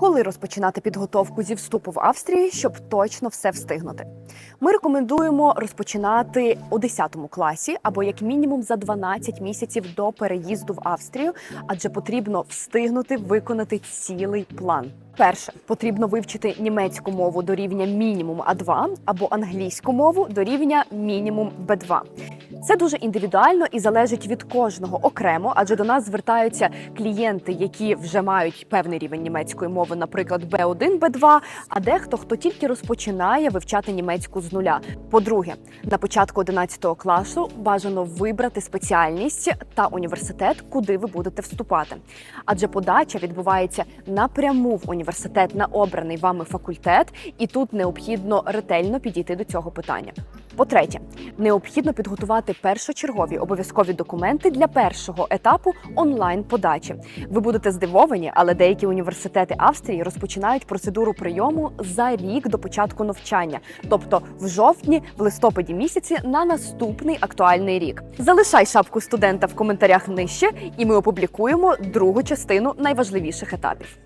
Коли розпочинати підготовку зі вступу в Австрію, щоб точно все встигнути? Ми рекомендуємо розпочинати у 10 класі або як мінімум за 12 місяців до переїзду в Австрію, адже потрібно встигнути виконати цілий план. Перше потрібно вивчити німецьку мову до рівня мінімум А2 або англійську мову до рівня мінімум Б2. Це дуже індивідуально і залежить від кожного окремо, адже до нас звертаються клієнти, які вже мають певний рівень німецької мови, наприклад, B1, B2, а дехто хто тільки розпочинає вивчати німецьку з нуля. По-друге, на початку 11 класу бажано вибрати спеціальність та університет, куди ви будете вступати. Адже подача відбувається напряму в університет на обраний вами факультет, і тут необхідно ретельно підійти до цього питання. По-третє, необхідно підготувати першочергові обов'язкові документи для першого етапу онлайн подачі. Ви будете здивовані, але деякі університети Австрії розпочинають процедуру прийому за рік до початку навчання, тобто в жовтні, в листопаді місяці на наступний актуальний рік. Залишай шапку студента в коментарях нижче, і ми опублікуємо другу частину найважливіших етапів.